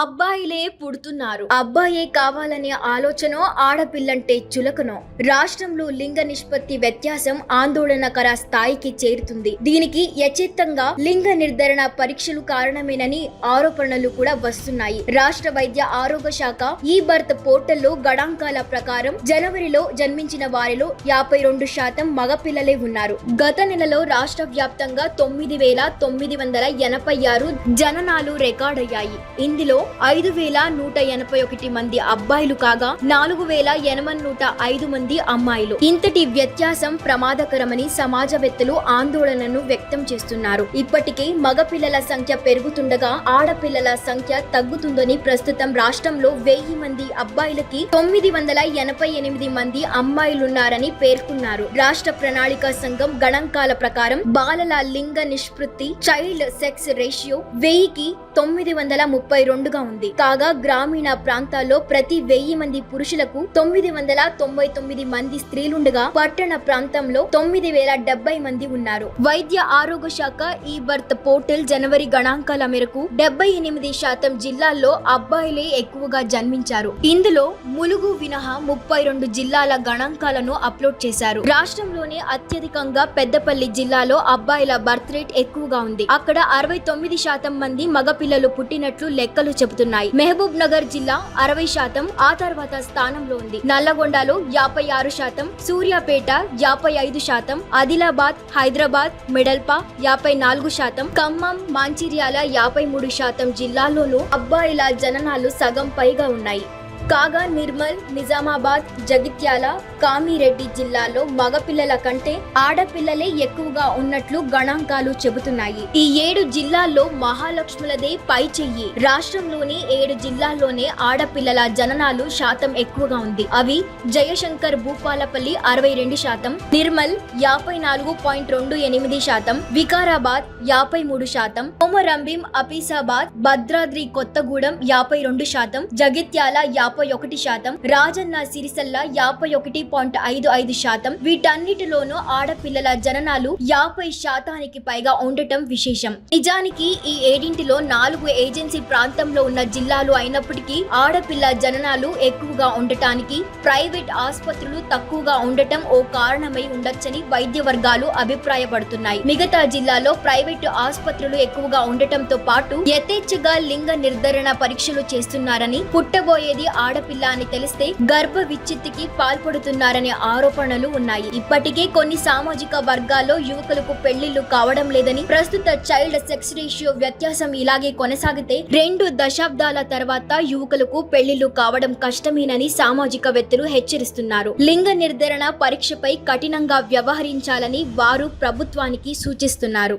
అబ్బాయిలే పుడుతున్నారు. అబ్బాయే కావాలనే ఆలోచన ఆడపిల్లంటే చులకనో. రాష్ట్రంలో లింగ నిష్పత్తి వ్యత్యాసం ఆందోళనకర స్థాయికి చేరుతుంది. దీనికి యచిత్తంగా లింగ నిర్ధారణ పరీక్షలు కారణమేనని ఆరోపణలు కూడా వస్తున్నాయి. రాష్ట్ర వైద్య ఆరోగ్య శాఖ ఈ బర్త్ పోర్టల్లో గణాంకాల ప్రకారం జనవరిలో జన్మించిన వారిలో యాభై రెండు శాతం మగపిల్లలే ఉన్నారు. గత నెలలో రాష్ట్ర వ్యాప్తంగా తొమ్మిది వేల తొమ్మిది వందల ఎనభై ఆరు జననాలు రికార్డయ్యాయి. ఇందులో ఐదు వేల నూట ఎనభై ఒకటి మంది అబ్బాయిలు కాగా నాలుగు వేల ఎనభై నూట ఐదు మంది అమ్మాయిలు. ఇంతటి వ్యత్యాసం ప్రమాదకరమని సమాజవేత్తలు ఆందోళనను వ్యక్తం చేస్తున్నారు. ఇప్పటికే మగపిల్లల సంఖ్య పెరుగుతుండగా ఆడపిల్లల సంఖ్య తగ్గుతుందని ప్రస్తుతం రాష్ట్రంలో వెయ్యి మంది అబ్బాయిలకి తొమ్మిది వందల ఎనభై ఎనిమిది మంది అమ్మాయిలున్నారని పేర్కొన్నారు. రాష్ట్ర ప్రణాళిక సంఘం గణాంకాల ప్రకారం బాలల లింగ నిష్పత్తి చైల్డ్ సెక్స్ రేషియో వెయ్యికి తొమ్మిది వందల ముప్పై రెండుగా ఉంది. కాగా గ్రామీణ ప్రాంతాల్లో ప్రతి వెయ్యి మంది పురుషులకు తొమ్మిది వందల తొంభై తొమ్మిది మంది స్త్రీలుండగా పట్టణ ప్రాంతంలో తొమ్మిది వేల డెబ్బై మంది ఉన్నారు. వైద్య ఆరోగ్య శాఖ ఈ బర్త్ పోర్టల్ జనవరి గణాంకాల మేరకు డెబ్బై ఎనిమిది శాతం జిల్లాల్లో అబ్బాయిలే ఎక్కువగా జన్మించారు. ఇందులో ములుగు వినహా ముప్పై రెండు జిల్లాల గణాంకాలను అప్లోడ్ చేశారు. రాష్ట్రంలోనే అత్యధికంగా పెద్దపల్లి జిల్లాలో అబ్బాయిల బర్త్ రేట్ ఎక్కువగా ఉంది. అక్కడ అరవై తొమ్మిది శాతం మంది మగపిల్ల మగపిల్లలు పుట్టినట్లు లెక్కలు చెబుతున్నాయి. మహబూబ్ నగర్ జిల్లా అరవై శాతం ఆ తర్వాత స్థానంలో ఉంది. నల్లగొండలో యాభై ఆరు శాతం సూర్యాపేట యాభై ఐదు శాతం ఆదిలాబాద్ హైదరాబాద్ మిడల్పా యాభై నాలుగు శాతం ఖమ్మం మంచిర్యాల యాభై మూడు శాతం జిల్లాల్లోనూ అబ్బాయిల జననాలు సగం పైగా ఉన్నాయి. కాగా నిర్మల్ నిజామాబాద్ జగిత్యాల కామిరెడ్డి జిల్లాలో మగపిల్లల కంటే ఆడపిల్లలే ఎక్కువగా ఉన్నట్లు గణాంకాలు చెబుతున్నాయి. ఈ ఏడు జిల్లాల్లో మహాలక్ష్ములదే పై చెయ్యి. రాష్ట్రంలోని ఏడు జిల్లాల్లోనే ఆడపిల్లల జననాలు శాతం ఎక్కువగా ఉంది. అవి జయశంకర్ భూపాలపల్లి అరవై రెండు శాతం నిర్మల్ యాభై నాలుగు పాయింట్ రెండు ఎనిమిది శాతం వికారాబాద్ యాభై మూడు శాతం కోమరంభీం అపీసాబాద్ భద్రాద్రి కొత్తగూడెం యాభై రెండు శాతం జగిత్యాల యాభై ఒకటి శాతం రాజన్న సిరిసల్ల యాభై ఒకటి పాయింట్ ఐదు ఐదు శాతం వీటన్నిటిలోనూ ఆడపిల్లల జననాలు యాభై శాతానికి పైగా ఉండటం విశేషం. నిజానికి ఈ ఏడింటిలో నాలుగు ఏజెన్సీ ప్రాంతంలో ఉన్న జిల్లాలు అయినప్పటికీ ఆడపిల్ల జననాలు ఎక్కువగా ఉండటానికి ప్రైవేట్ ఆసుపత్రులు తక్కువగా ఉండటం ఓ కారణమై ఉండొచ్చని వైద్య వర్గాలు అభిప్రాయపడుతున్నాయి. మిగతా జిల్లాలో ప్రైవేటు ఆసుపత్రులు ఎక్కువగా ఉండటంతో పాటు యథేచ్ఛగా లింగ నిర్ధారణ పరీక్షలు చేస్తున్నారని పుట్టబోయేది ఆడపిల్ల అని తెలిస్తే గర్భ విచ్ఛిత్తికి పాల్పడుతున్నారనే ఆరోపణలు ఉన్నాయి. ఇప్పటికే కొన్ని సామాజిక వర్గాల్లో యువకులకు పెళ్ళిళ్ళు కావడం లేదని ప్రస్తుత చైల్డ్ సెక్స్ రేషియో వ్యత్యాసం ఇలాగే కొనసాగితే రెండు దశాబ్దాల తర్వాత యువకులకు పెళ్ళిళ్ళు కావడం కష్టమేనని సామాజికవేత్తలు హెచ్చరిస్తున్నారు. లింగ నిర్ధారణ పరీక్షపై కఠినంగా వ్యవహరించాలని వారు ప్రభుత్వానికి సూచిస్తున్నారు.